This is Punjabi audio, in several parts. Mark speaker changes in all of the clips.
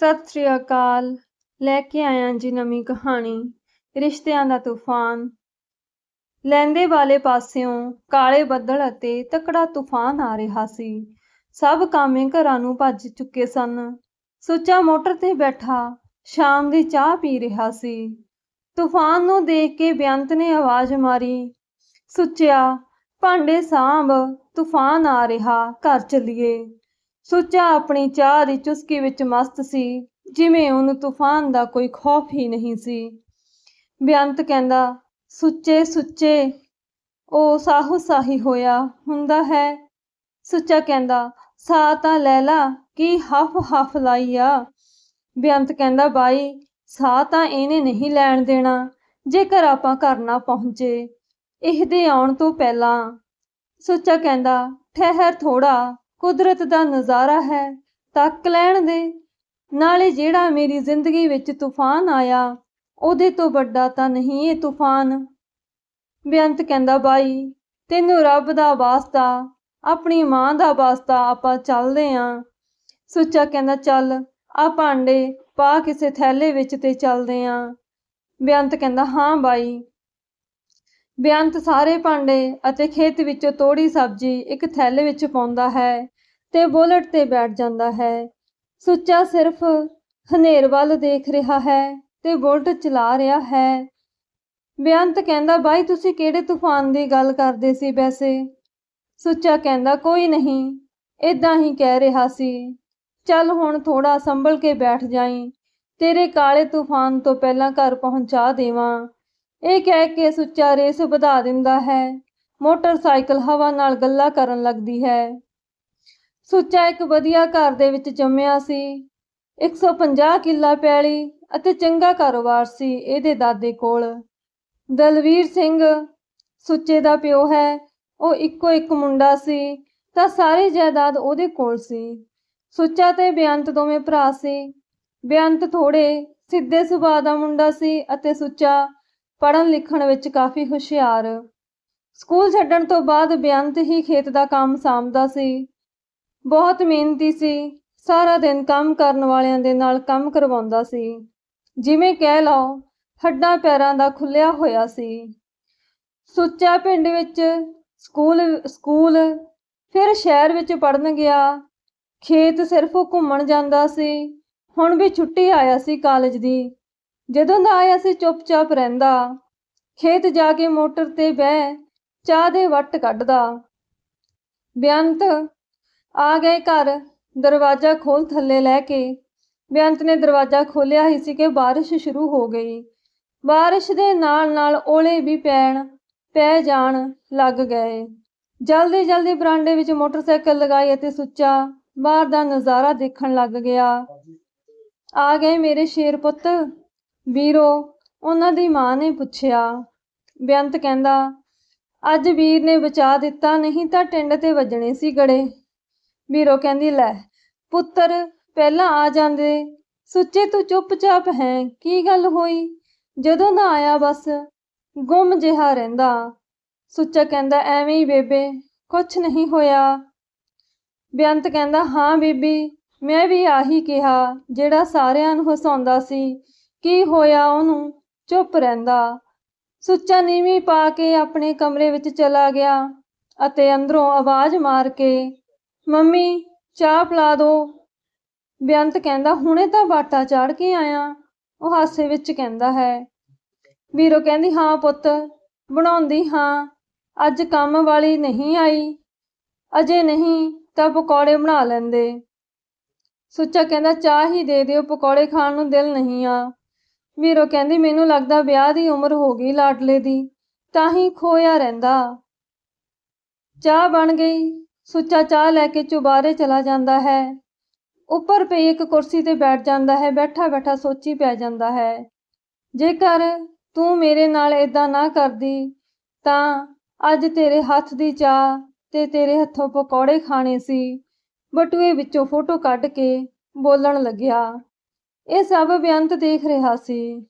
Speaker 1: ਸਤਿ ਸ੍ਰੀ ਅਕਾਲ। ਲੈ ਕੇ ਆਇਆ ਜੀ ਨਵੀਂ ਕਹਾਣੀ, ਰਿਸ਼ਤਿਆਂ ਦਾ ਤੂਫਾਨ। ਲੈਂਦੇ ਵਾਲੇ ਪਾਸਿਓਂ ਕਾਲੇ ਬੱਦਲ ਅਤੇ ਤਕੜਾ ਤੂਫਾਨ ਆ ਰਿਹਾ ਸੀ। ਸਭ ਕਾਮੇ ਘਰਾਂ ਨੂੰ ਭੱਜ ਚੁੱਕੇ ਸਨ। ਸੁੱਚਾ ਮੋਟਰ ਤੇ ਬੈਠਾ, ਸ਼ਾਮ ਦੀ ਚਾਹ ਪੀ ਰਿਹਾ ਸੀ। ਤੂਫਾਨ ਨੂੰ ਦੇਖ ਕੇ ਬੇਅੰਤ ਨੇ ਆਵਾਜ਼ ਮਾਰੀ, ਸੁੱਚਿਆ, ਭਾਂਡੇ ਸਾਂਭ, ਤੂਫਾਨ ਆ ਰਿਹਾ, ਘਰ ਚੱਲੀਏ। ਸੁੱਚਾ ਆਪਣੀ ਚਾਹ ਦੀ ਚੁਸਕੀ ਵਿੱਚ ਮਸਤ ਸੀ, ਜਿਵੇਂ ਉਹਨੂੰ ਤੂਫਾਨ ਦਾ ਕੋਈ ਖੌਫ ਹੀ ਨਹੀਂ ਸੀ। ਬੇਅੰਤ ਕਹਿੰਦਾ, ਸੁੱਚੇ ਸੁੱਚੇ ਉਹ ਸਾਹੂ ਸਾਹੀ ਹੋਇਆ ਹੁੰਦਾ ਹੈ। ਸੁੱਚਾ ਕਹਿੰਦਾ, ਸਾ ਤਾਂ ਲੈ ਲਾ, ਕੀ ਹਫ ਹਫ ਲਾਈ ਆ? ਬੇਅੰਤ ਕਹਿੰਦਾ, ਬਾਈ ਸਾਹ ਤਾਂ ਇਹਨੇ ਨਹੀਂ ਲੈਣ ਦੇਣਾ, ਜੇਕਰ ਆਪਾਂ ਘਰ ਨਾ ਪਹੁੰਚੇ, ਇਹਦੇ ਆਉਣ ਤੋਂ ਪਹਿਲਾਂ। ਸੁੱਚਾ ਕਹਿੰਦਾ, ਠਹਿਰ ਥੋੜਾ ਕੁਦਰਤ ਦਾ ਨਜ਼ਾਰਾ ਹੈ, ਤੱਕ ਲੈਣ ਦੇ। ਨਾਲੇ ਜਿਹੜਾ ਮੇਰੀ ਜ਼ਿੰਦਗੀ ਵਿੱਚ ਤੂਫਾਨ ਆਇਆ, ਉਹਦੇ ਤੋਂ ਵੱਡਾ ਤਾਂ ਨਹੀਂ ਇਹ ਤੂਫਾਨ। ਬੇਅੰਤ ਕਹਿੰਦਾ, ਬਾਈ, ਤੈਨੂੰ ਰੱਬ ਦਾ ਵਾਸਤਾ, ਆਪਣੀ ਮਾਂ ਦਾ ਵਾਸਤਾ ਆਪਾਂ ਚੱਲਦੇ ਆਂ। ਸੁੱਚਾ ਕਹਿੰਦਾ, ਚੱਲ, ਆ ਭਾਂਡੇ ਪਾ ਕਿਸੇ ਥੈਲੇ ਵਿੱਚ ਤੇ ਚੱਲਦੇ ਆਂ। ਬੇਅੰਤ ਕਹਿੰਦਾ, ਹਾਂ ਬਾਈ ਬੇਅੰਤ ਸਾਰੇ ਭਾਂਡੇ ਅਤੇ ਖੇਤ ਵਿੱਚੋਂ ਤੋੜੀ ਸਬਜ਼ੀ ਇੱਕ ਥੈਲੇ ਵਿੱਚ ਪਾਉਂਦਾ ਹੈ ਤੇ ਬੁਲਟ ਤੇ ਬੈਠ ਜਾਂਦਾ ਹੈ। ਸੁੱਚਾ ਸਿਰਫ ਹਨੇਰ ਵੱਲ ਦੇਖ ਰਿਹਾ ਹੈ ਤੇ ਬੁਲਟ ਚਲਾ ਰਿਹਾ ਹੈ। ਬੇਅੰਤ ਕਹਿੰਦਾ, ਬਾਈ, ਤੁਸੀਂ ਕਿਹੜੇ ਤੂਫਾਨ ਦੀ ਗੱਲ ਕਰਦੇ ਸੀ ਵੈਸੇ? ਸੁੱਚਾ ਕਹਿੰਦਾ, ਕੋਈ ਨਹੀਂ ਇਦਾਂ ਹੀ ਕਹਿ ਰਿਹਾ ਸੀ। ਚੱਲ ਹੁਣ ਥੋੜਾ ਸੰਭਲ ਕੇ ਬੈਠ ਜਾਈ, ਤੇਰੇ ਕਾਲੇ ਤੂਫਾਨ ਤੋਂ ਪਹਿਲਾਂ ਘਰ ਪਹੁੰਚਾ ਦੇਵਾਂ। ਇਹ ਕਹਿ ਕੇ ਸੁੱਚਾ ਰੇਸ ਵਧਾ ਦਿੰਦਾ ਹੈ। ਮੋਟਰਸਾਈਕਲ ਹਵਾ ਨਾਲ ਗੱਲਾਂ ਕਰਨ ਲੱਗਦੀ ਹੈ। ਸੁੱਚਾ ਇੱਕ ਵਧੀਆ ਘਰ ਦੇ ਵਿੱਚ ਜੰਮਿਆ ਸੀ। 150 ਕਿੱਲਾ ਪੈਲੀ ਅਤੇ ਚੰਗਾ ਕਾਰੋਬਾਰ ਸੀ ਇਹਦੇ ਦਾਦੇ ਕੋਲ। ਦਲਵੀਰ ਸਿੰਘ ਸੁੱਚੇ ਦਾ ਪਿਓ ਹੈ। ਉਹ ਇੱਕੋ ਇੱਕ ਮੁੰਡਾ ਸੀ ਤਾਂ ਸਾਰੀ ਜਾਇਦਾਦ ਉਹਦੇ ਕੋਲ ਸੀ। ਸੁੱਚਾ ਤੇ ਬੇਅੰਤ ਦੋਵੇਂ ਭਰਾ ਸੀ। ਬੇਅੰਤ ਥੋੜੇ ਸਿੱਧੇ ਸੁਭਾਅ ਦਾ ਮੁੰਡਾ ਸੀ ਅਤੇ ਸੁੱਚਾ ਪੜ੍ਹਨ ਲਿਖਣ ਵਿੱਚ ਕਾਫੀ ਹੁਸ਼ਿਆਰ। ਸਕੂਲ ਛੱਡਣ ਤੋਂ ਬਾਅਦ ਬੇਅੰਤ ਹੀ ਖੇਤ ਦਾ ਕੰਮ ਸਾਂਭਦਾ ਸੀ। ਬਹੁਤ ਮਿਹਨਤੀ ਸੀ। ਸਾਰਾ ਦਿਨ ਕੰਮ ਕਰਨ ਵਾਲਿਆਂ ਦੇ ਨਾਲ ਕੰਮ ਕਰਵਾਉਂਦਾ ਸੀ। ਜਿਵੇਂ ਕਹਿ ਲਓ, ਹੱਡਾਂ ਪੈਰਾਂ ਦਾ ਖੁੱਲਿਆ ਹੋਇਆ ਸੀ। ਸੁੱਚਾ ਪਿੰਡ ਵਿੱਚ ਸਕੂਲ ਸਕੂਲ, ਫਿਰ ਸ਼ਹਿਰ ਵਿੱਚ ਪੜਨ ਗਿਆ। ਖੇਤ ਸਿਰਫ ਘੁੰਮਣ ਜਾਂਦਾ ਸੀ। ਹੁਣ ਵੀ ਛੁੱਟੀ ਆਇਆ ਸੀ ਕਾਲਜ ਦੀ। ਜਦੋਂ ਦਾ ਆਇਆ ਸੀ ਚੁੱਪਚਾਪ ਰਹਿੰਦਾ, ਖੇਤ ਜਾ ਕੇ ਮੋਟਰ ਤੇ ਬਹਿ ਚਾਹ ਦੇ ਵੱਟ ਕੱਢਦਾ। ਬੇਅੰਤ ਆ ਗਏ ਘਰ, ਦਰਵਾਜ਼ਾ ਖੋਲ ਥੱਲੇ ਲੈ ਕੇ। ਬੇਅੰਤ ਨੇ ਦਰਵਾਜ਼ਾ ਖੋਲਿਆ ਹੀ ਸੀ ਕਿ ਬਾਰਿਸ਼ ਸ਼ੁਰੂ ਹੋ ਗਈ। ਬਾਰਿਸ਼ ਦੇ ਨਾਲ ਨਾਲ ਓਲੇ ਵੀ ਪੈਣ, ਪੈ ਜਾਣ ਲੱਗ ਗਏ। ਜਲਦੀ ਜਲਦੀ ਬਰਾਂਡੇ ਵਿੱਚ ਮੋਟਰਸਾਈਕਲ ਲਗਾਈ ਅਤੇ ਸੁੱਚਾ ਬਾਹਰ ਦਾ ਨਜ਼ਾਰਾ ਦੇਖਣ ਲੱਗ ਗਿਆ। ਆ ਗਏ ਮੇਰੇ ਸ਼ੇਰ ਪੁੱਤ ਵੀਰੋ, ਉਹਨਾਂ ਦੀ ਮਾਂ ਨੇ ਪੁੱਛਿਆ। ਬੇਅੰਤ ਕਹਿੰਦਾ, ਅੱਜ ਵੀਰ ਨੇ ਬਚਾ ਦਿੱਤਾ, ਨਹੀਂ ਤਾਂ ਟਿੰਡ ਤੇ ਵੱਜਣੇ ਸੀ ਗੜੇ। ਵੀਰੋ ਕਹਿੰਦੀ, ਲੈ, ਪੁੱਤਰ, ਪਹਿਲਾਂ ਆ ਜਾਂਦੇ। ਸੁੱਚੇ ਤੂੰ ਚੁੱਪਚਾਪ ਹੈ, ਕੀ ਗੱਲ ਹੋਈ? ਜਦੋਂ ਨਾ ਆਇਆ ਬਸ, ਗੁੰਮ ਜਿਹਾ ਰਹਿੰਦਾ। ਸੁੱਚਾ ਕਹਿੰਦਾ, ਐਵੇਂ ਹੀ ਬੇਬੇ, ਕੁਛ ਨਹੀਂ ਹੋਇਆ। ਬੇਅੰਤ ਕਹਿੰਦਾ, ਹਾਂ ਬੀਬੀ, ਮੈਂ ਵੀ ਆਹੀ ਕਿਹਾ, ਜਿਹੜਾ ਸਾਰਿਆਂ ਨੂੰ ਹਸਾਉਂਦਾ ਸੀ। ਕੀ ਹੋਇਆ ਉਹਨੂੰ? ਚੁੱਪ ਰਹਿੰਦਾ। ਸੁੱਚਾ ਨੀਵੀਂ ਪਾ ਕੇ ਆਪਣੇ ਕਮਰੇ ਵਿੱਚ ਚਲਾ ਗਿਆ ਅਤੇ ਅੰਦਰੋਂ ਆਵਾਜ਼ ਮਾਰ ਕੇ, ਮੰਮੀ, ਚਾਹ ਪਿਲਾ ਦੋ। ਬੇਅੰਤ ਕਹਿੰਦਾ, ਹੁਣੇ ਤਾਂ ਬਾਟਾ ਚਾੜ ਕੇ ਆਇਆ। ਉਹ ਹਾਸੇ ਵਿੱਚ ਕਹਿੰਦਾ ਹੈ। ਵੀਰੋ ਕਹਿੰਦੀ, ਹਾਂ ਪੁੱਤ, ਬਣਾਉਂਦੀ ਹਾਂ। ਅੱਜ ਕੰਮ ਵਾਲੀ ਨਹੀਂ ਆਈ। ਅਜੇ ਨਹੀਂ ਤਾਂ ਪਕੌੜੇ ਬਣਾ ਲੈਂਦੇ। ਸੁੱਚਾ ਕਹਿੰਦਾ, ਚਾਹ ਹੀ ਦੇ ਦਿਓ, ਪਕੌੜੇ ਖਾਣ ਨੂੰ ਦਿਲ ਨਹੀਂ ਆ। ਵੀਰੋ ਕਹਿੰਦੀ, ਮੈਨੂੰ ਲੱਗਦਾ ਵਿਆਹ ਦੀ ਉਮਰ ਹੋ ਗਈ ਲਾਡਲੇ ਦੀ, ਤਾਂ ਹੀ ਖੋਇਆ ਰਹਿੰਦਾ। ਚਾਹ ਬਣ ਗਈ, ਸੁੱਚਾ ਚਾਹ ਲੈ ਕੇ ਚੁਬਾਰੇ ਚਲਾ ਜਾਂਦਾ ਹੈ। ਉੱਪਰ ਪਈ ਇੱਕ ਕੁਰਸੀ ਤੇ ਬੈਠ ਜਾਂਦਾ ਹੈ, ਬੈਠਾ ਬੈਠਾ ਸੋਚੀ ਪੈ ਜਾਂਦਾ ਹੈ। ਜੇਕਰ ਤੂੰ ਮੇਰੇ ਨਾਲ ਇਦਾਂ ਨਾ ਕਰਦੀ, ਤਾਂ ਅੱਜ ਤੇਰੇ ਹੱਥ ਦੀ ਚਾਹ ਤੇ ਤੇਰੇ ਹੱਥੋਂ ਪਕੌੜੇ ਖਾਣੇ ਸੀ। ਬਟੂਏ ਵਿੱਚੋਂ ਫੋਟੋ ਕੱਢ ਕੇ ਬੋਲਣ ਲੱਗਿਆ। ਇਹ ਸਭ ਬੇਅੰਤ ਦੇਖ ਰਿਹਾ ਸੀ।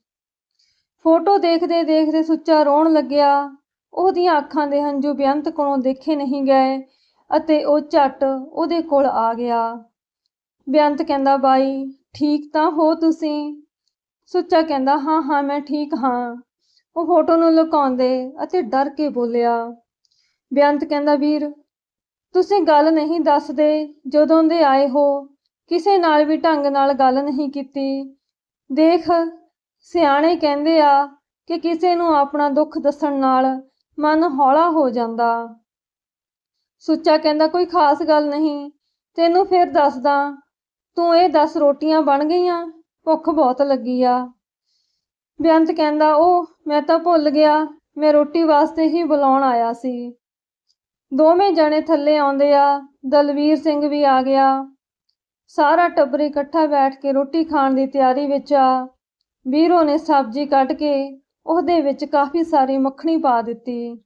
Speaker 1: ਫੋਟੋ ਦੇਖਦੇ ਦੇਖਦੇ ਸੁੱਚਾ ਰੋਣ ਲੱਗਿਆ। ਉਹਦੀਆਂ ਅੱਖਾਂ ਦੇ ਹੰਝੂ ਬੇਅੰਤ ਕੋਲੋਂ ਦੇਖੇ ਨਹੀਂ ਗਏ ਅਤੇ ਉਹ ਝੱਟ ਉਹਦੇ ਕੋਲ ਆ ਗਿਆ। ਬੇਅੰਤ ਕਹਿੰਦਾ, ਬਾਈ, ਠੀਕ ਤਾਂ ਹੋ ਤੁਸੀਂ? ਸੁੱਚਾ ਕਹਿੰਦਾ, ਹਾਂ ਹਾਂ, ਮੈਂ ਠੀਕ ਹਾਂ। ਉਹ ਫੋਟੋ ਨੂੰ ਲੁਕਾਉਂਦੇ ਅਤੇ ਡਰ ਕੇ ਬੋਲਿਆ। ਬੇਅੰਤ ਕਹਿੰਦਾ, ਵੀਰ, ਤੁਸੀਂ ਗੱਲ ਨਹੀਂ ਦੱਸਦੇ, ਜਦੋਂ ਦੇ ਆਏ ਹੋ ਕਿਸੇ ਨਾਲ ਵੀ ਢੰਗ ਨਾਲ ਗੱਲ ਨਹੀਂ ਕੀਤੀ। ਦੇਖ, ਸਿਆਣੇ ਕਹਿੰਦੇ ਆ ਕਿ ਕਿਸੇ ਨੂੰ ਆਪਣਾ ਦੁੱਖ ਦੱਸਣ ਨਾਲ ਮਨ ਹੌਲਾ ਹੋ ਜਾਂਦਾ। ਸੁੱਚਾ ਕਹਿੰਦਾ, ਕੋਈ ਖਾਸ ਗੱਲ ਨਹੀਂ, ਤੈਨੂੰ ਫਿਰ ਦੱਸਦਾ, ਤੂੰ ਇਹ ਦੱਸ ਰੋਟੀਆਂ ਬਣ ਗਈਆਂ, ਭੁੱਖ ਬਹੁਤ ਲੱਗੀ ਆ। ਬੇਅੰਤ ਕਹਿੰਦਾ ਉਹ ਮੈਂ ਤਾਂ ਭੁੱਲ ਗਿਆ, ਮੈਂ ਰੋਟੀ ਵਾਸਤੇ ਹੀ ਬੁਲਾਉਣ ਆਇਆ ਸੀ। ਦੋਵੇਂ ਜਣੇ ਥੱਲੇ ਆਉਂਦੇ ਆ, ਦਲਵੀਰ ਸਿੰਘ ਵੀ ਆ ਗਿਆ। ਸਾਰਾ ਟੱਬਰ ਇਕੱਠਾ ਬੈਠ ਕੇ ਰੋਟੀ ਖਾਣ ਦੀ ਤਿਆਰੀ ਵਿੱਚ ਆ। ਵੀਰੋ ਨੇ ਸਬਜ਼ੀ ਕੱਟ ਕੇ ਉਹਦੇ ਵਿੱਚ ਕਾਫੀ ਸਾਰੀ ਮੱਖਣੀ ਪਾ ਦਿੱਤੀ।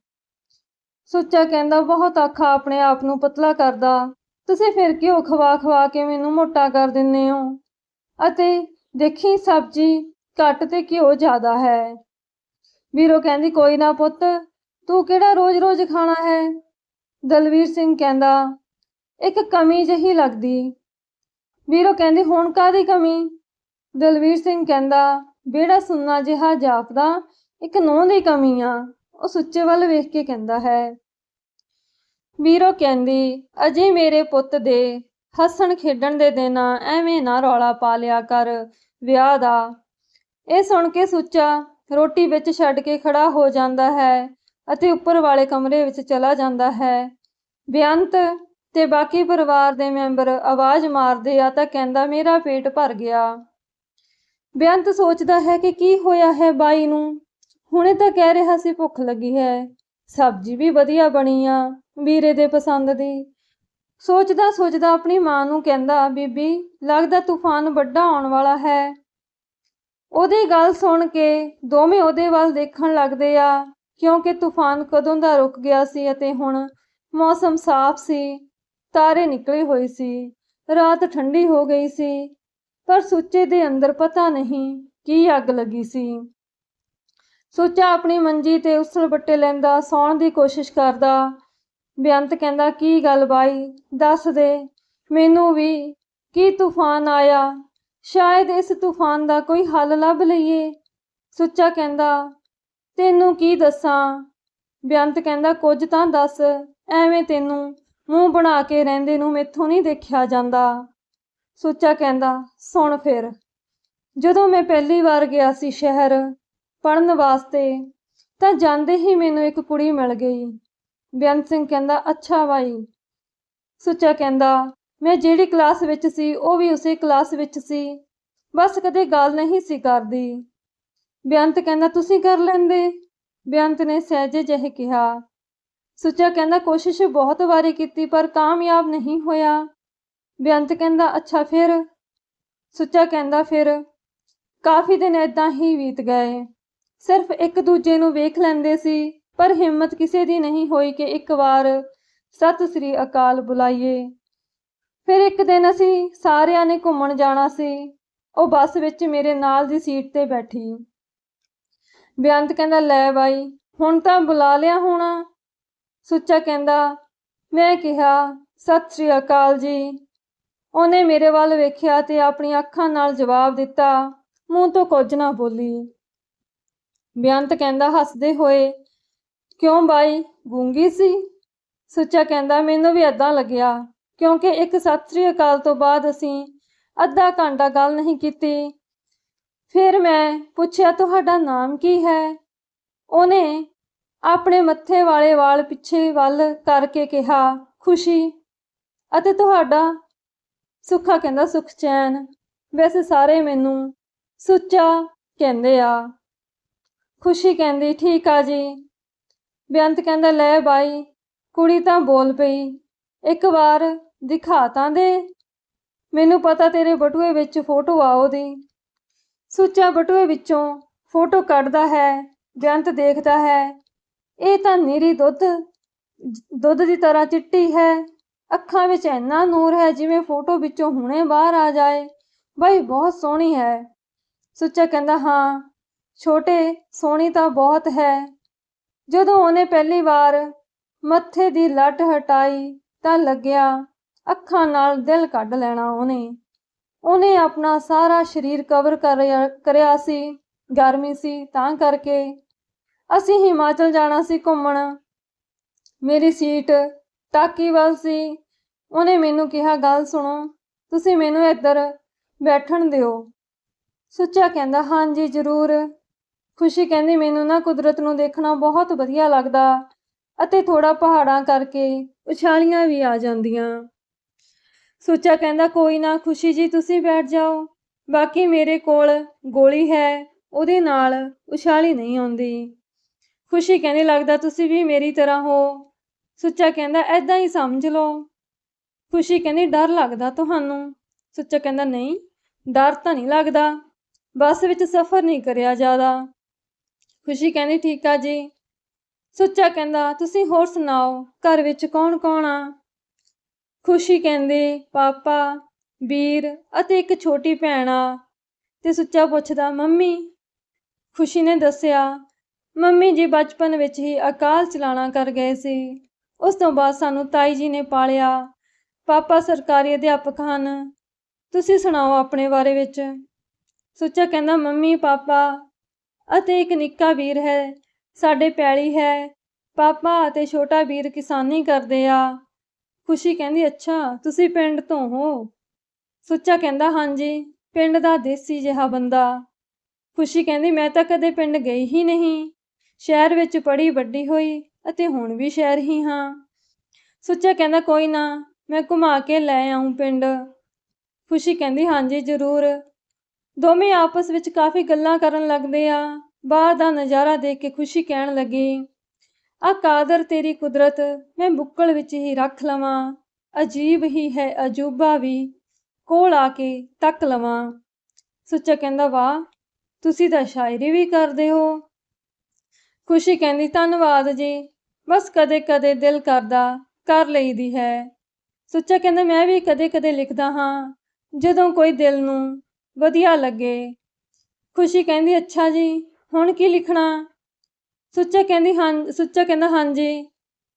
Speaker 1: ਸੁੱਚਾ ਕਹਿੰਦਾ, ਬਹੁਤ ਆਖਾ ਆਪਣੇ ਆਪ ਨੂੰ ਪਤਲਾ ਕਰਦਾ। ਤੁਸੀਂ ਫਿਰ ਘਿਓ ਖਵਾ ਖਵਾ ਕੇ ਮੈਨੂੰ ਮੋਟਾ ਕਰ ਦਿੰਦੇ ਹੋ? ਅਤੇ ਦੇਖੀ, ਸਬਜ਼ੀ ਘੱਟ ਤੇ ਘਿਓ ਜ਼ਿਆਦਾ ਹੈ। ਵੀਰੋ ਕਹਿੰਦੀ, ਕੋਈ ਨਾ ਪੁੱਤ, ਤੂੰ ਕਿਹੜਾ ਰੋਜ਼-ਰੋਜ਼ ਖਾਣਾ ਹੈ? ਦਲਵੀਰ ਸਿੰਘ ਕਹਿੰਦਾ, ਇੱਕ ਕਮੀ ਜਹੀ ਲੱਗਦੀ। ਵੀਰੋ ਕਹਿੰਦੀ, ਹੁਣ ਕਾਦੀ ਕਮੀ? ਦਲਵੀਰ ਸਿੰਘ ਕਹਿੰਦਾ ਬੇੜਾ ਸੁੰਨਾ ਜਿਹਾ ਜਾਪਦਾ, ਇੱਕ ਨੂੰਹ ਦੀ ਕਮੀ ਆ। ਉਹ ਸੁੱਚੇ ਵੱਲ ਵੇਖ ਕੇ ਕਹਿੰਦਾ ਹੈ। ਵੀਰੋ ਕਹਿੰਦੀ, ਅਜੇ ਮੇਰੇ ਪੁੱਤ ਦੇ ਹੱਸਣ ਖੇਡਣ ਦੇ ਦਿਨ ਐਵੇਂ ਨਾ ਰੌਲਾ ਪਾ ਲਿਆ ਕਰ, ਵਿਆਹ ਦਾ। ਇਹ ਸੁਣ ਕੇ ਸੁੱਚਾ ਰੋਟੀ ਵਿੱਚ ਛੱਡ ਕੇ ਖੜਾ ਹੋ ਜਾਂਦਾ ਹੈ ਅਤੇ ਉੱਪਰ ਵਾਲੇ ਕਮਰੇ ਵਿੱਚ ਚਲਾ ਜਾਂਦਾ ਹੈ। ਬੇਅੰਤ ਤੇ ਬਾਕੀ ਪਰਿਵਾਰ ਦੇ ਮੈਂਬਰ ਆਵਾਜ਼ ਮਾਰਦੇ ਆ ਤਾਂ ਕਹਿੰਦਾ, ਮੇਰਾ ਪੇਟ ਭਰ ਗਿਆ। ਬੇਅੰਤ ਸੋਚਦਾ ਹੈ ਕਿ ਕੀ ਹੋਇਆ ਹੈ ਬਾਈ ਨੂੰ। ਹੁਣੇ ਤਾਂ ਕਹਿ ਰਿਹਾ ਸੀ, ਭੁੱਖ ਲੱਗੀ ਹੈ। ਸਬਜ਼ੀ ਵੀ ਵਧੀਆ ਬਣੀ ਆ, ਵੀਰੇ ਦੇ ਪਸੰਦ ਦੀ। ਸੋਚਦਾ ਸੋਚਦਾ ਆਪਣੀ ਮਾਂ ਨੂੰ ਕਹਿੰਦਾ, ਬੀਬੀ, ਲੱਗਦਾ ਤੂਫਾਨ ਵੱਡਾ ਆਉਣ ਵਾਲਾ ਹੈ। ਉਹਦੀ ਗੱਲ ਸੁਣ ਕੇ ਦੋਵੇਂ ਉਹਦੇ ਵੱਲ ਦੇਖਣ ਲੱਗਦੇ ਆ, ਕਿਉਂਕਿ ਤੂਫਾਨ ਕਦੋਂ ਦਾ ਰੁਕ ਗਿਆ ਸੀ ਅਤੇ ਹੁਣ ਮੌਸਮ ਸਾਫ਼ ਸੀ। ਤਾਰੇ ਨਿਕਲੇ ਹੋਏ ਸੀ, ਰਾਤ ਠੰਡੀ ਹੋ ਗਈ ਸੀ, ਪਰ ਸੁੱਚੇ ਦੇ ਅੰਦਰ ਪਤਾ ਨਹੀਂ ਕੀ ਅੱਗ ਲੱਗੀ ਸੀ। ਸੁੱਚਾ ਆਪਣੀ ਮੰਜੀ ਤੇ ਉਸਲ ਬੱਟੇ ਲੈਂਦਾ, ਸੌਣ ਦੀ ਕੋਸ਼ਿਸ਼ ਕਰਦਾ। ਬੇਅੰਤ ਕਹਿੰਦਾ, ਕੀ ਗੱਲ ਬਾਈ, ਦੱਸ ਦੇ, ਮੈਨੂੰ ਵੀ ਕੀ ਤੂਫਾਨ ਆਇਆ? ਸ਼ਾਇਦ ਇਸ ਤੂਫਾਨ ਦਾ ਕੋਈ ਹੱਲ ਲੱਭ ਲਈਏ। ਸੁੱਚਾ ਕਹਿੰਦਾ, ਤੈਨੂੰ ਕੀ ਦੱਸਾਂ? ਬੇਅੰਤ ਕਹਿੰਦਾ, ਕੁਝ ਤਾਂ ਦੱਸ, ਐਵੇਂ ਤੈਨੂੰ ਮੂੰਹ ਬਣਾ ਕੇ ਰਹਿੰਦੇ ਨੂੰ ਮੈਥੋਂ ਨਹੀਂ ਦੇਖਿਆ ਜਾਂਦਾ। ਸੁੱਚਾ ਕਹਿੰਦਾ, ਸੁਣ ਫਿਰ। ਜਦੋਂ ਮੈਂ ਪਹਿਲੀ ਵਾਰ ਗਿਆ ਸੀ ਸ਼ਹਿਰ ਪੜਨ ਵਾਸਤੇ, ਤਾਂ ਜਾਂਦੇ ਹੀ ਮੈਨੂੰ ਇੱਕ ਕੁੜੀ ਮਿਲ ਗਈ। ਬੇਅੰਤ ਸਿੰਘ ਕਹਿੰਦਾ, ਅੱਛਾ ਭਾਈ ਸੁੱਚਾ ਕਹਿੰਦਾ, ਮੈਂ ਜਿਹੜੀ ਕਲਾਸ ਵਿੱਚ ਸੀ, ਉਹ ਵੀ ਉਸੇ ਕਲਾਸ ਵਿੱਚ ਸੀ। ਬਸ ਕਦੇ ਗੱਲ ਨਹੀਂ ਸੀ ਕਰਦੀ। ਬੇਅੰਤ ਕਹਿੰਦਾ, ਤੁਸੀਂ ਕਰ ਲੈਂਦੇ? ਬੇਅੰਤ ਨੇ ਸਹਿਜੇ ਜਿਹੇ ਕਿਹਾ ਸੁੱਚਾ ਕਹਿੰਦਾ, ਕੋਸ਼ਿਸ਼ ਬਹੁਤ ਵਾਰੀ ਕੀਤੀ, ਪਰ ਕਾਮਯਾਬ ਨਹੀਂ ਹੋਇਆ। ਬੇਅੰਤ ਕਹਿੰਦਾ, ਅੱਛਾ, ਫਿਰ? ਸੁੱਚਾ ਕਹਿੰਦਾ, ਫਿਰ? ਕਾਫੀ ਦਿਨ ਏਦਾਂ ਹੀ ਬੀਤ ਗਏ। ਸਿਰਫ ਇੱਕ ਦੂਜੇ ਨੂੰ ਵੇਖ ਲੈਂਦੇ ਸੀ, ਪਰ ਹਿੰਮਤ ਕਿਸੇ ਦੀ ਨਹੀਂ ਹੋਈ ਕਿ ਇੱਕ ਵਾਰ ਸਤਿ ਸ੍ਰੀ ਅਕਾਲ ਬੁਲਾਈਏ। ਫਿਰ ਇੱਕ ਦਿਨ ਅਸੀਂ ਸਾਰਿਆਂ ਨੇ ਘੁੰਮਣ ਜਾਣਾ ਸੀ। ਉਹ ਬੱਸ ਵਿੱਚ ਮੇਰੇ ਨਾਲ ਦੀ ਸੀਟ ਤੇ ਬੈਠੀ। ਬੇਅੰਤ ਕਹਿੰਦਾ, ਲੈ ਬਾਈ, ਹੁਣ ਤਾਂ ਬੁਲਾ ਲਿਆ ਹੋਣਾ। ਸੁੱਚਾ ਕਹਿੰਦਾ, ਮੈਂ ਕਿਹਾ, ਸਤਿ ਸ੍ਰੀ ਅਕਾਲ ਜੀ। ਉਹਨੇ ਮੇਰੇ ਵੱਲ ਵੇਖਿਆ ਤੇ ਆਪਣੀਆਂ ਅੱਖਾਂ ਨਾਲ ਜਵਾਬ ਦਿੱਤਾ, ਮੂੰਹ ਤੋਂ ਕੁਝ ਨਾ ਬੋਲੀ। ਬੇਅੰਤ ਕਹਿੰਦਾ, ਹੱਸਦੇ ਹੋਏ। ਕਿਉਂ ਬਾਈ, ਗੂੰਗੀ ਸੀ? ਸੁੱਚਾ ਕਹਿੰਦਾ, ਮੈਨੂੰ ਵੀ ਏਦਾਂ ਲੱਗਿਆ, ਕਿਉਂਕਿ ਇੱਕ ਸਤਿ ਸ੍ਰੀ ਅਕਾਲ ਤੋਂ ਬਾਅਦ ਅਸੀਂ ਅੱਧਾ ਘੰਟਾ ਗੱਲ ਨਹੀਂ ਕੀਤੀ। ਫਿਰ ਮੈਂ ਪੁੱਛਿਆ, ਤੁਹਾਡਾ ਨਾਮ ਕੀ ਹੈ? ਉਹਨੇ ਆਪਣੇ ਮੱਥੇ ਵਾਲੇ ਵਾਲ ਪਿੱਛੇ ਵੱਲ ਕਰਕੇ ਕਿਹਾ, ਖੁਸ਼ੀ, ਅਤੇ ਤੁਹਾਡਾ ਸੁੱਖਾ ਕਹਿੰਦਾ ਸੁਖ ਚੈਨ। ਵੈਸੇ ਸਾਰੇ ਮੈਨੂੰ ਸੁੱਚਾ ਕਹਿੰਦੇ ਆ। ਖੁਸ਼ੀ ਕਹਿੰਦੀ, ਠੀਕ ਆ ਜੀ। ਬੇਅੰਤ ਕਹਿੰਦਾ, ਲੈ ਬਾਈ, ਕੁੜੀ ਤਾਂ ਬੋਲ ਪਈ। ਇੱਕ ਵਾਰ ਦਿਖਾ ਤਾਂ ਦੇ। ਮੈਨੂੰ ਪਤਾ ਤੇਰੇ ਬਟੂਏ ਵਿੱਚ ਫੋਟੋ ਆ ਉਹਦੀ। ਸੁੱਚਾ ਬਟੂਏ ਵਿੱਚੋਂ ਫੋਟੋ ਕੱਢਦਾ ਹੈ, ਬੇਅੰਤ ਦੇਖਦਾ ਹੈ। ਇਹ ਤਾਂ ਨੀਰੀ ਦੁੱਧ ਦੁੱਧ ਦੀ ਤਰ੍ਹਾਂ ਚਿੱਟੀ ਹੈ। ਅੱਖਾਂ ਵਿੱਚ ਇੰਨਾ ਨੂਰ ਹੈ ਜਿਵੇਂ ਫੋਟੋ ਵਿੱਚੋਂ ਹੁਣੇ ਬਾਹਰ ਆ ਜਾਏ। ਬਈ, ਬਹੁਤ ਸੋਹਣੀ ਹੈ। ਸੁੱਚਾ ਕਹਿੰਦਾ, ਹਾਂ, ਛੋਟੇ, ਸੋਹਣੀ ਤਾਂ ਬਹੁਤ ਹੈ। ਜਦੋਂ ਉਹਨੇ ਪਹਿਲੀ ਵਾਰ ਮੱਥੇ ਦੀ ਲੱਟ ਹਟਾਈ ਤਾਂ ਲੱਗਿਆ ਅੱਖਾਂ ਨਾਲ ਦਿਲ ਕੱਢ ਲੈਣਾ ਉਹਨੇ। ਉਹਨੇ ਆਪਣਾ ਸਾਰਾ ਸਰੀਰ ਕਵਰ ਕਰਿਆ ਕਰਿਆ ਸੀ, ਗਰਮੀ ਸੀ ਤਾਂ ਕਰਕੇ। ਅਸੀਂ ਹਿਮਾਚਲ ਜਾਣਾ ਸੀ ਘੁੰਮਣ। ਮੇਰੀ ਸੀਟ ਟਾਕੀ ਵੱਲ ਸੀ। ਉਹਨੇ ਮੈਨੂੰ ਕਿਹਾ, ਗੱਲ ਸੁਣੋ, ਤੁਸੀਂ ਮੈਨੂੰ ਇੱਧਰ ਬੈਠਣ ਦਿਓ। ਸੁੱਚਾ ਕਹਿੰਦਾ, ਹਾਂਜੀ, ਜ਼ਰੂਰ। ਖੁਸ਼ੀ ਕਹਿੰਦੀ, ਮੈਨੂੰ ਨਾ ਕੁਦਰਤ ਨੂੰ ਦੇਖਣਾ ਬਹੁਤ ਵਧੀਆ ਲੱਗਦਾ ਅਤੇ ਥੋੜਾ ਪਹਾੜਾਂ ਕਰਕੇ ਉਛਾਲੀਆਂ ਵੀ ਆ ਜਾਂਦੀਆਂ। ਸੁੱਚਾ ਕਹਿੰਦਾ, ਕੋਈ ਨਾ, ਖੁਸ਼ੀ ਜੀ, ਤੁਸੀਂ ਬੈਠ ਜਾਓ। ਬਾਕੀ ਮੇਰੇ ਕੋਲ ਗੋਲੀ ਹੈ, ਉਹਦੇ ਨਾਲ ਉਛਾਲੀ ਨਹੀਂ ਆਉਂਦੀ। ਖੁਸ਼ੀ ਕਹਿੰਦੀ ਲੱਗਦਾ ਤੁਸੀਂ ਵੀ ਮੇਰੀ ਤਰ੍ਹਾਂ ਹੋ। ਸੁੱਚਾ ਕਹਿੰਦਾ ਐਦਾਂ ਹੀ ਸਮਝ ਲਓ। ਖੁਸ਼ੀ ਕਹਿੰਦੀ, ਡਰ ਲੱਗਦਾ ਤੁਹਾਨੂੰ? ਸੁੱਚਾ ਕਹਿੰਦਾ, ਨਹੀਂ, ਡਰ ਤਾਂ ਨਹੀਂ ਲੱਗਦਾ। ਬੱਸ ਵਿੱਚ ਸਫ਼ਰ ਨਹੀਂ ਕਰਿਆ ਜ਼ਿਆਦਾ। ਖੁਸ਼ੀ ਕਹਿੰਦੀ, ਠੀਕ ਆ ਜੀ। ਸੁੱਚਾ ਕਹਿੰਦਾ, ਤੁਸੀਂ ਹੋਰ ਸੁਣਾਓ, ਘਰ ਵਿੱਚ ਕੌਣ ਕੌਣ ਆ? ਖੁਸ਼ੀ ਕਹਿੰਦੇ, ਪਾਪਾ, ਵੀਰ ਅਤੇ ਇੱਕ ਛੋਟੀ ਭੈਣ ਆ। ਤੇ ਸੁੱਚਾ ਪੁੱਛਦਾ, ਮੰਮੀ? ਖੁਸ਼ੀ ਨੇ ਦੱਸਿਆ ਮੰਮੀ ਜੀ ਬਚਪਨ ਵਿੱਚ ਹੀ ਅਕਾਲ ਚਲਾਣਾ ਕਰ ਗਏ ਸੀ। ਉਸ ਤੋਂ ਬਾਅਦ ਸਾਨੂੰ ਤਾਈ ਜੀ ਨੇ ਪਾਲਿਆ। ਪਾਪਾ ਸਰਕਾਰੀ ਅਧਿਆਪਕ ਹਨ। ਤੁਸੀਂ ਸੁਣਾਓ ਆਪਣੇ ਬਾਰੇ ਵਿੱਚ। ਸੁੱਚਾ ਕਹਿੰਦਾ, ਮੰਮੀ, ਪਾਪਾ ਅਤੇ ਇੱਕ ਨਿੱਕਾ ਵੀਰ ਹੈ। ਸਾਡੇ ਪੈਲੀ ਹੈ। ਪਾਪਾ ਅਤੇ ਛੋਟਾ ਵੀਰ ਕਿਸਾਨੀ ਕਰਦੇ ਆ। ਖੁਸ਼ੀ ਕਹਿੰਦੀ, ਅੱਛਾ, ਤੁਸੀਂ ਪਿੰਡ ਤੋਂ ਹੋ? ਸੁੱਚਾ ਕਹਿੰਦਾ, ਹਾਂਜੀ, ਪਿੰਡ ਦਾ ਦੇਸੀ ਜਿਹਾ ਬੰਦਾ। ਖੁਸ਼ੀ ਕਹਿੰਦੀ, ਮੈਂ ਤਾਂ ਕਦੇ ਪਿੰਡ ਗਈ ਹੀ ਨਹੀਂ। ਸ਼ਹਿਰ ਵਿੱਚ ਪੜੀ ਵੱਡੀ ਹੋਈ ਅਤੇ ਹੁਣ ਵੀ ਸ਼ਹਿਰ ਹੀ ਹਾਂ। ਸੁੱਚਾ ਕਹਿੰਦਾ, ਕੋਈ ਨਾ, ਮੈਂ ਘੁਮਾ ਕੇ ਲੈ ਆਉਂ ਪਿੰਡ। ਖੁਸ਼ੀ ਕਹਿੰਦੀ, ਹਾਂਜੀ, ਜ਼ਰੂਰ। ਦੋਵੇਂ ਆਪਸ ਵਿੱਚ ਕਾਫੀ ਗੱਲਾਂ ਕਰਨ ਲੱਗਦੇ ਆ। ਬਾਹਰ ਦਾ ਨਜ਼ਾਰਾ ਦੇਖ ਕੇ ਖੁਸ਼ੀ ਕਹਿਣ ਲੱਗੀ, ਆ ਕਾਦਰ ਤੇਰੀ ਕੁਦਰਤ, ਮੈਂ ਬੁੱਕਲ ਵਿੱਚ ਹੀ ਰੱਖ ਲਵਾਂ। ਅਜੀਬ ਹੀ ਹੈ, ਅਜੂਬਾ ਵੀ, ਕੋਲ ਆ ਕੇ ਤੱਕ ਲਵਾਂ। ਸੁੱਚਾ ਕਹਿੰਦਾ, ਵਾਹ, ਤੁਸੀਂ ਤਾਂ ਸ਼ਾਇਰੀ ਵੀ ਕਰਦੇ ਹੋ। ਖੁਸ਼ੀ ਕਹਿੰਦੀ, ਧੰਨਵਾਦ ਜੀ। ਬਸ ਕਦੇ-ਕਦੇ ਦਿਲ ਕਰਦਾ, ਕਰ ਲਈਦੀ ਹੈ। ਸੁੱਚਾ ਕਹਿੰਦਾ, ਮੈਂ ਵੀ ਕਦੇ-ਕਦੇ ਲਿਖਦਾ ਹਾਂ, ਜਦੋਂ ਕੋਈ ਦਿਲ ਨੂੰ ਵਧੀਆ ਲੱਗੇ। ਖੁਸ਼ੀ ਕਹਿੰਦੀ, ਅੱਛਾ ਜੀ, ਹੁਣ ਕੀ ਲਿਖਣਾ? ਸੁੱਚਾ ਕਹਿੰਦੀ, ਹਾਂ, ਸੁੱਚਾ ਕਹਿੰਦਾ ਹਾਂਜੀ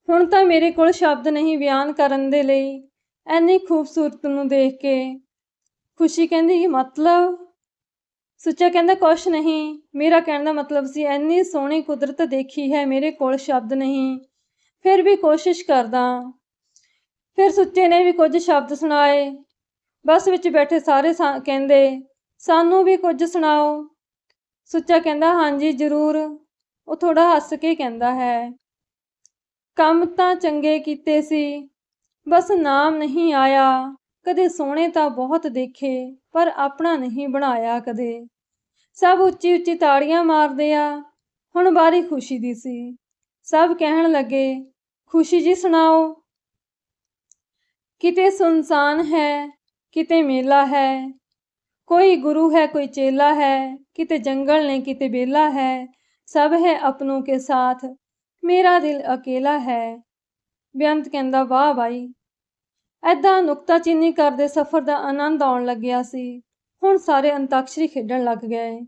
Speaker 1: ਹੁਣ ਤਾਂ ਮੇਰੇ ਕੋਲ ਸ਼ਬਦ ਨਹੀਂ ਬਿਆਨ ਕਰਨ ਦੇ ਲਈ ਐਨੀ ਖੂਬਸੂਰਤ ਨੂੰ ਦੇਖ ਕੇ। ਖੁਸ਼ੀ ਕਹਿੰਦੀ, ਮਤਲਬ ਸੁੱਚਾ ਕਹਿੰਦਾ, ਕੁਛ ਨਹੀਂ। ਮੇਰਾ ਕਹਿਣ ਦਾ ਮਤਲਬ ਸੀ ਐਨੀ ਸੋਹਣੀ ਕੁਦਰਤ ਦੇਖੀ ਹੈ, ਮੇਰੇ ਕੋਲ ਸ਼ਬਦ ਨਹੀਂ। ਫਿਰ ਵੀ ਕੋਸ਼ਿਸ਼ ਕਰਦਾ। ਫਿਰ ਸੁੱਚੇ ਨੇ ਵੀ ਕੁਝ ਸ਼ਬਦ ਸੁਣਾਏ। ਬੱਸ ਵਿੱਚ ਬੈਠੇ ਸਾਰੇ ਕਹਿੰਦੇ, ਸਾਨੂੰ ਵੀ ਕੁਝ ਸੁਣਾਓ। ਸੁੱਚਾ ਕਹਿੰਦਾ, ਹਾਂਜੀ, ਜ਼ਰੂਰ। ਉਹ ਥੋੜਾ ਹੱਸ ਕੇ ਕਹਿੰਦਾ ਹੈ, ਕੰਮ ਤਾਂ ਚੰਗੇ ਕੀਤੇ ਸੀ, ਬਸ ਨਾਮ ਨਹੀਂ ਆਇਆ। ਕਦੇ ਸੋਹਣੇ ਤਾਂ ਬਹੁਤ ਦੇਖੇ, ਪਰ ਆਪਣਾ ਨਹੀਂ ਬਣਾਇਆ ਕਦੇ। ਸਭ ਉੱਚੀ ਉੱਚੀ ਤਾੜੀਆਂ ਮਾਰਦੇ ਆ, ਹੁਣ ਬਾਰੀ ਖੁਸ਼ੀ ਦੀ ਸੀ। ਸਭ ਕਹਿਣ ਲੱਗੇ, ਖੁਸ਼ੀ ਜੀ ਸੁਣਾਓ। ਕਿਤੇ ਸੁਨਸਾਨ ਹੈ, ਕਿਤੇ ਮੇਲਾ ਹੈ। ਕੋਈ ਗੁਰੂ ਹੈ, ਕੋਈ ਚੇਲਾ ਹੈ, ਕਿਤੇ ਜੰਗਲ ਨੇ, ਕਿਤੇ ਬੇਲਾ ਹੈ। ਸਭ ਹੈ ਆਪਨੋਂ ਕੇ ਸਾਥ, ਮੇਰਾ ਦਿਲ ਅਕੇਲਾ ਹੈ। ਬੇਅੰਤ ਕਹਿੰਦਾ, ਵਾਹ ਬਾਈ ਐਦਾਂ ਨੁਕਤਾਚੀਨੀ ਕਰਦੇ ਸਫ਼ਰ ਦਾ ਆਨੰਦ ਆਉਣ ਲੱਗਿਆ ਸੀ। ਹੁਣ ਸਾਰੇ ਅੰਤਾਕਸ਼ਰੀ ਖੇਡਣ ਲੱਗ ਗਏ।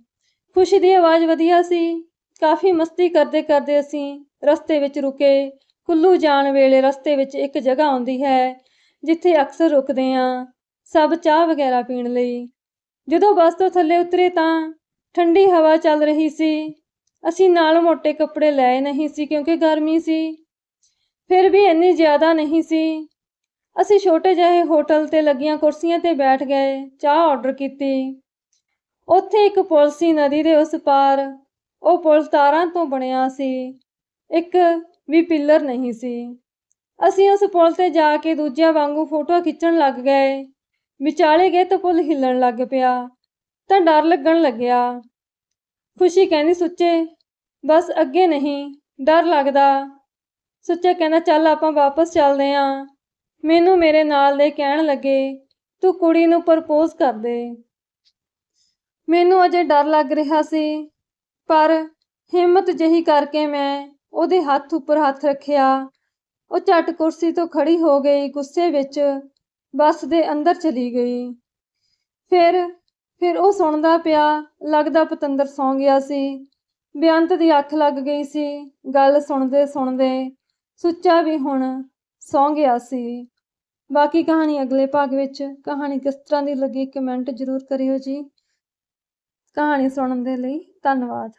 Speaker 1: ਖੁਸ਼ੀ ਦੀ ਆਵਾਜ਼ ਵਧੀਆ ਸੀ। ਕਾਫੀ ਮਸਤੀ ਕਰਦੇ ਕਰਦੇ ਅਸੀਂ ਰਸਤੇ ਵਿੱਚ ਰੁਕੇ। ਕੁੱਲੂ ਜਾਣ ਵੇਲੇ ਰਸਤੇ ਵਿੱਚ ਇੱਕ ਜਗ੍ਹਾ ਆਉਂਦੀ ਹੈ, ਜਿੱਥੇ ਅਕਸਰ ਰੁਕਦੇ ਆਂ ਸਭ ਚਾਹ ਵਗੈਰਾ ਪੀਣ ਲਈ। ਜਦੋਂ ਬੱਸ ਤੋਂ ਥੱਲੇ ਉਤਰੇ ਤਾਂ ਠੰਡੀ ਹਵਾ ਚੱਲ ਰਹੀ ਸੀ। ਅਸੀਂ ਨਾਲ ਮੋٹے ਕੱਪੜੇ ਲਏ ਨਹੀਂ ਸੀ ਕਿਉਂਕਿ ਗਰਮੀ ਸੀ। ਫਿਰ ਵੀ ਇੰਨੀ ਜ਼ਿਆਦਾ ਨਹੀਂ ਸੀ। ਅਸੀਂ ਛੋਟੇ ਜਿਹੇ ਹੋਟਲ ਤੇ ਲੱਗੀਆਂ ਕੁਰਸੀਆਂ ਤੇ ਬੈਠ ਗਏ, ਚਾਹ ਆਰਡਰ ਕੀਤੀ। ਉੱਥੇ ਇੱਕ ਪੁਲ ਸੀ ਨਦੀ ਦੇ ਉਸ ਪਾਰ, ਉਹ ਪੁਲ ਤਾਰਾਂ ਤੋਂ ਬਣਿਆ ਸੀ, ਇੱਕ ਵੀ ਪਿੱਲਰ ਨਹੀਂ ਸੀ। ਅਸੀਂ ਉਸ ਪੁਲ ਤੇ ਜਾ ਕੇ ਦੂਜਿਆਂ ਵਾਂਗੂ ਫੋਟੋ ਖਿੱਚਣ ਲੱਗ ਗਏ। ਵਿਚਾਲੇ ਗਏ ਤਾਂ ਪੁਲ ਹਿੱਲਣ ਲੱਗ ਪਿਆ, ਤਾਂ ਡਰ ਲੱਗਣ ਲੱਗਿਆ। ਖੁਸ਼ੀ ਕਹਿੰਦੀ, ਸੁੱਚੇ, ਬਸ ਅੱਗੇ ਨਹੀਂ, ਡਰ ਲੱਗਦਾ। ਸੁੱਚਾ ਕਹਿੰਦਾ, ਚੱਲ ਆਪਾਂ ਵਾਪਸ ਚੱਲਦੇ ਆਂ। ਮੈਨੂੰ ਮੇਰੇ ਨਾਲ ਦੇ ਕਹਿਣ ਲੱਗੇ, ਤੂੰ ਕੁੜੀ ਨੂੰ ਪ੍ਰਪੋਜ਼ ਕਰ ਦੇ। ਮੈਨੂੰ ਅਜੇ ਡਰ ਲੱਗ ਰਿਹਾ ਸੀ, ਪਰ ਹਿੰਮਤ ਜਹੀ ਕਰਕੇ ਮੈਂ ਉਹਦੇ ਹੱਥ ਉੱਪਰ ਹੱਥ ਰੱਖਿਆ। ਉਹ ਝਟ ਕੁਰਸੀ ਤੋਂ ਖੜੀ ਹੋ ਗਈ, ਗੁੱਸੇ ਵਿੱਚ ਬੱਸ ਦੇ ਅੰਦਰ ਚਲੀ ਗਈ। ਫਿਰ ਫਿਰ ਉਹ ਸੁਣਦਾ ਪਿਆ, ਲੱਗਦਾ ਪਤੰਦਰ ਸੌਂ ਗਿਆ ਸੀ। ਬੇਅੰਤ ਦੀ ਅੱਖ ਲੱਗ ਗਈ ਸੀ, ਗੱਲ ਸੁਣਦੇ ਸੁਣਦੇ ਸੁੱਚਾ ਵੀ ਹੁਣ ਸੌਂ ਗਿਆ ਸੀ। ਬਾਕੀ ਕਹਾਣੀ ਅਗਲੇ ਭਾਗ ਵਿੱਚ। ਕਹਾਣੀ ਕਿਸ ਤਰ੍ਹਾਂ ਦੀ ਲੱਗੀ ਕਮੈਂਟ ਜ਼ਰੂਰ ਕਰਿਓ ਜੀ। ਕਹਾਣੀ ਸੁਣਨ ਦੇ ਲਈ ਧੰਨਵਾਦ।